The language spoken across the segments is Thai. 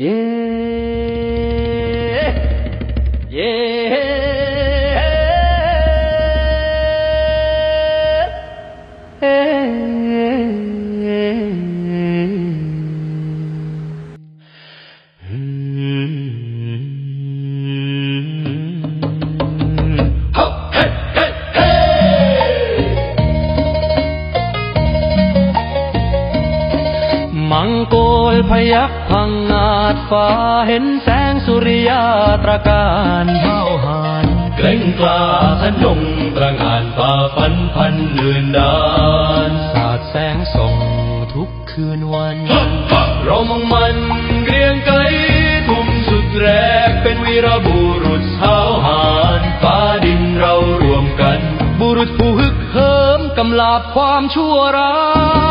เมังโกลพยักพังอาจฟ้าเห็นแสงสุริยาตระการเท่าหานเกร่งกล้าทะยงตระหงานฝ่าฟันพันเลื่อนดานสาดแสงส่องทุกคืนวันเรามองมันเกรียงไกรทุ่มสุดแรกเป็นวีรบุรุษเท้าหานฟ้าดินเรารวมกัน บุรุษผู้ฮึกเหิมกำลาบความชั่วร้า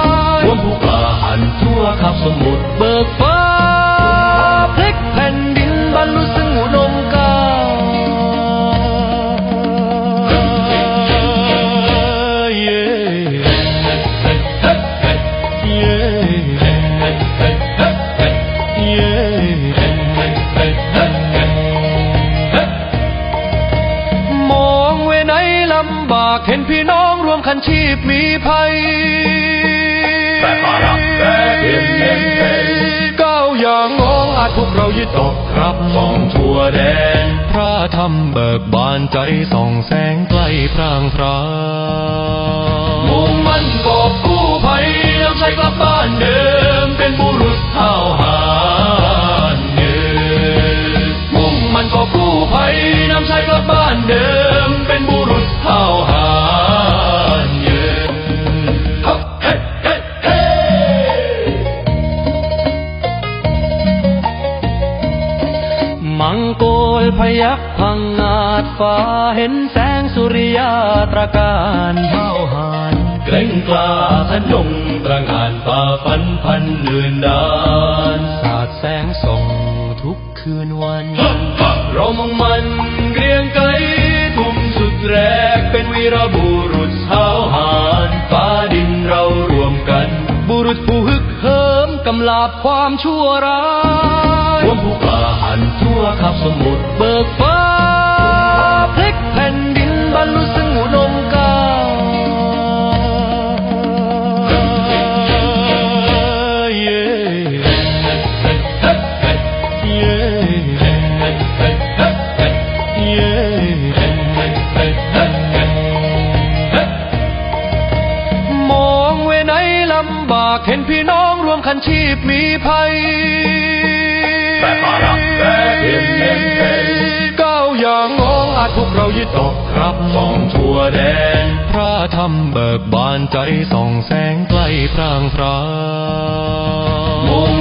ย รวมผู้กล้าหันทั่วขับสมุทรเบิกฟ้าพลิกแผ่นดินบรรลุซึ่งอุดมการณ์เย้เย้มองเวไหนลำบากเห็นพี่น้องรวมคันชีพมีภัย พวกเรายึดตกครับมองทั่วแดน พระธรรมเบิกบานใจส่องแสงใกล้พรางพรา พยักพังอาจฟ้าเห็นแสงสุริยาตระการเท่าหานเกร่งกล้าทะยงตระหงานฝ่าฟันพันเลื่อนดานสาดแสงส่องทุกคืนวันเรามองมันเกรียงไกรทุ่มสุดแรกเป็นวีรบุรุษเท้าหานฟ้าดินเรารวมกัน บุรุษผู้ฮึกเหิมกำลาบความชั่วร้ายรวมผู้กล้าหันทั่วขับสมุทร คันชีพมีภัยแต่ภาระแบกเห็นเห็นเห็นก้าวอย่างงองอาจพวกเรายึดตกครับมองทั่วแดน พระธรรมเบิกบานใจส่องแสงไกลพรางพรายมุ่ง